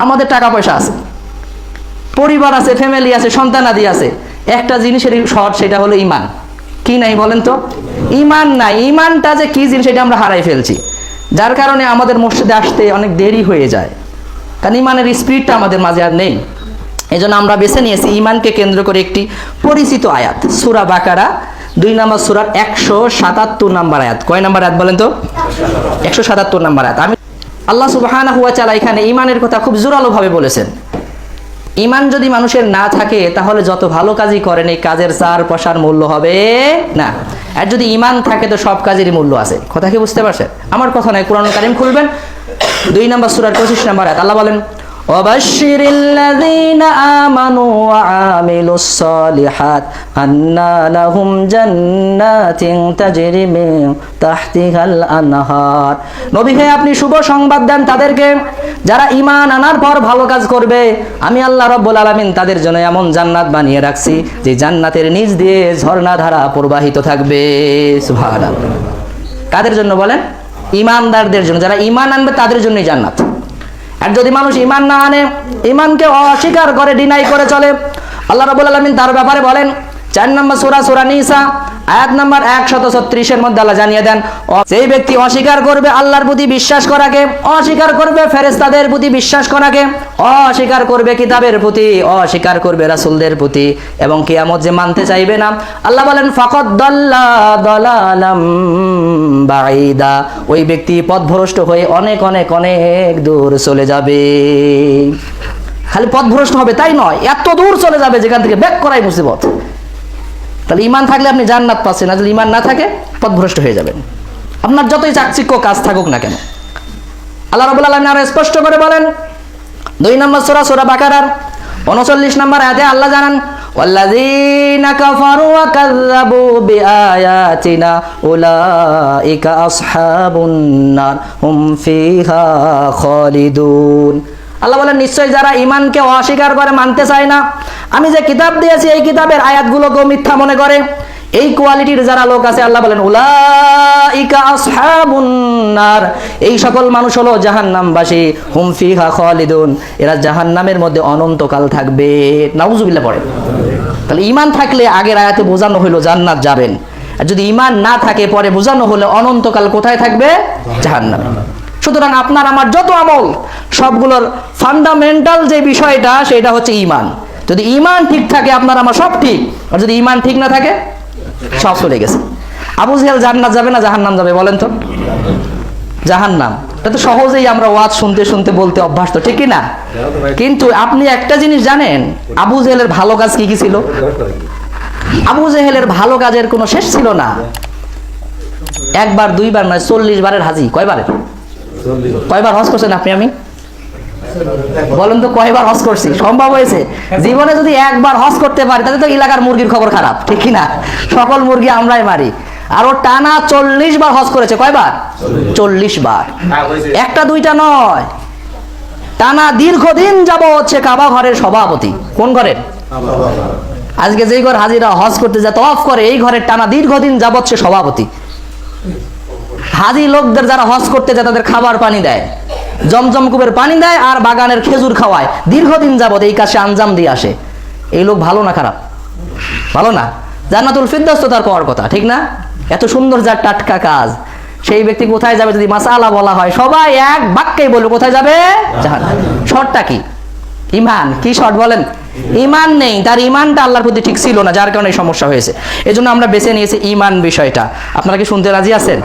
আমাদের টাকা পয়সা আছে। পরিবার আছে ফ্যামিলি আছে সন্তানাদি আছে। একটা জিনিসের শর্ট সেটা হলো ইমান। কি নাই বলেন তো? ইমান নাই। ইমানটা যে কি জিনিস সেটা আমরা হারাই ফেলছি। যার কারণে আমাদের মসজিদে আসতে অনেক দেরি হয়ে যায়। কারণ ইমানের স্পিরিটটা আমাদের মাঝে আর নেই। এই জন্য আমরা বেছে নিয়েছি ইমানকে কেন্দ্র করে একটি পরিচিত আয়াত। সুরা বাকারা, দুই নম্বর সুরার একশো সাতাত্তর নম্বর আয়াত। কয় নম্বর আয়াত বলেন তো? একশো সাতাত্তর নম্বর আয়াত। আমি আল্লাহ সুবাহানা হুয়া চালা এখানে ইমানের কথা খুব জোরালোভাবে বলেছেন। ইমান যদি মানুষের না থাকে, তাহলে যত ভালো কাজই করেন, এই কাজের চার পয়সার মূল্য হবে না। আর যদি ইমান থাকে, তো সব কাজেরই মূল্য আছে। কথা কি বুঝতে পারছেন? আমার কথা নয় কোরআন কারিম খুলবেন। দুই নম্বর সুরার পঁচিশ নম্বর আয়াত, আল্লাহ বলেন وبشر الذين آمنوا وعاملوا الصالحات أن لهم جنات تجري من تحتها الأنهار নবী হে আপনি শুভ সংবাদ দেন তাদেরকে যারা ইমান আনার পর ভালো কাজ করবে আমি আল্লাহ রব্বুল আলামিন তাদের জন্য এমন জান্নাত বানিয়ে রাখছি যে জান্নাতের নিচ দিয়ে ঝর্ণাধারা প্রবাহিত থাকবে সুবহানাল্লাহ কাদের জন্য বলেন ইমানদারদের জন্য যারা ইমান আনবে তাদের জন্যই জান্নাত আর যদি মানুষ ইমান না আনে ইমানকে অস্বীকার করে ডিনাই করে চলে, আল্লাহ রাবুল আলমিন তার ব্যাপারে বলেন চার নম্বর সুরা সুরা নিসা, আয়াত নম্বর একশত ছত্রিশের মধ্যে আল্লাহ জানিয়ে দেন সেই ব্যক্তি অস্বীকার করবে আল্লাহর প্রতি বিশ্বাস করাকে, অস্বীকার করবে ফেরেস্তাদের প্রতি বিশ্বাস করাকে, অস্বীকার করবে কিতাবের প্রতি, অস্বীকার করবে রাসুলদের প্রতি এবং কিয়ামত যে মানতে চাইবে না। আল্লাহ বলেন ফকত দল্লা দলালাম বাইদা ওই ব্যক্তি পথভ্রষ্ট হয়ে অনেক অনেক অনেক দূর চলে যাবে। খালি পথভ্রষ্ট হবে তাই নয়, এত দূর চলে যাবে যেখান থেকে ব্যাক করাই মুসিবত। তাহলে ইমান থাকলে আপনি জান্নাত পাচ্ছেন না যদি ইমান না থাকে পথভ্রষ্ট হয়ে যাবেন আপনার যতই চাকচিক্য কাজ থাকুক না কেন আল্লাহ রাবুল আলমিন আরো স্পষ্ট করে বলেন দুই নম্বর সোরা সোরা বাকারার উনচল্লিশ নম্বর আয়াতে আল্লাহ জানান والذين كفروا وكذبوا بآياتنا أولئك أصحاب النار هم فيها خالدون আল্লাহ বলেন, নিশ্চয় যারা ইমানকে অস্বীকার করে, মানতে চায় না, আমি যে কিতাব দিয়েছি, এই কিতাবের আয়াতগুলোকেও মিথ্যা মনে করে? এই কোয়ালিটির যারা লোক আছে, আল্লাহ বলেন, উলাইকা এই সকল মানুষ হলো জাহান্নামবাসী, হুম ফিহা খালিদুন। এরা জাহান্নামের মধ্যে অনন্তকাল থাকবে। নাউজুবিল্লাহ পড়ে। তাহলে ইমান থাকলে আগের আয়াতে বোঝানো হলো জান্নাত যাবেন। আর যদি ইমান না থাকে, পরে বোঝানো হলো অনন্তকাল কোথায় থাকবে? জাহান্নামে। সুতরাং আপনার আমার যত আমল, সবগুলোর ফান্ডামেন্টাল যে বিষয়টা, সেটা হচ্ছে ইমান যদি ইমান ঠিক থাকে, আপনার আমার সব ঠিক, আর যদি ইমান ঠিক না থাকে, সব চলে গেছে। আবু জেহেল জান্নাত যাবে না, জাহান্নাম যাবে, বলেন তো। জাহান্নাম। এটা তো সহজেই আমরা ওয়াজ শুনতে শুনতে বলতে অভ্যাস তো ঠিকই না? কিন্তু আপনি একটা জিনিস জানেন, আবু জেহেলের ভালো কাজ কি কি ছিল? আবু জেহেলের ভালো কাজের কোনো শেষ ছিল না। একবার, দুইবার নয়, চল্লিশ বারের হাজি, কয়বারের? কয়বার হজ করছেন আপনি, আমি? বলেন তো কয়বার হজ করছি। সম্ভব হয়েছে? জীবনে যদি একবার হজ করতে পারি, তাহলে তো এলাকার মুরগির খবর খারাপ, ঠিক না সকল মুরগি আমরাই মারি। আর ও টানা চল্লিশ বার হজ করেছে, কয়বার? চল্লিশ বার। একটা, দুইটা নয়। টানা দীর্ঘদিন যাব হচ্ছে কাবা ঘরের সভাপতি। কোন ঘরের? আজকে যেই ঘর হাজিরা হজ করতে যায় অফ করে, এই ঘরের টানা দীর্ঘদিন যাবৎ সে সভাপতি। হাজি লোকদের যারা হজ করতে যায়, তাদের খাবার পানি দেয়। জমজম কূপের পানি দেয় আর বাগানের খেজুর খাওয়ায়। দীর্ঘদিন যাবত এই কাজে আঞ্জাম দিয়ে আসে। এই লোক ভালো না খারাপ? ভালো না? জান্নাতুল ফিরদাস তো তার পাওয়ার কথা, ঠিক না? এত সুন্দর যার টাটকা কাজ। সেই ব্যক্তি কোথায় যাবে যদি মাসালা বলা হয়? সবাই এক বাক্যেই বলবে, কোথায় যাবে? জাহান শর্টটা কি? ইমান, কি শর্ট বলেন? ইমান নেই, তার ইমানটা আল্লাহর প্রতি ঠিক ছিল না, যার কারণে সমস্যা হয়েছে। এজন্য আমরা বেছে নিয়েছি ইমান বিষয়টা। আপনারা কি শুনতে রাজি আছেন?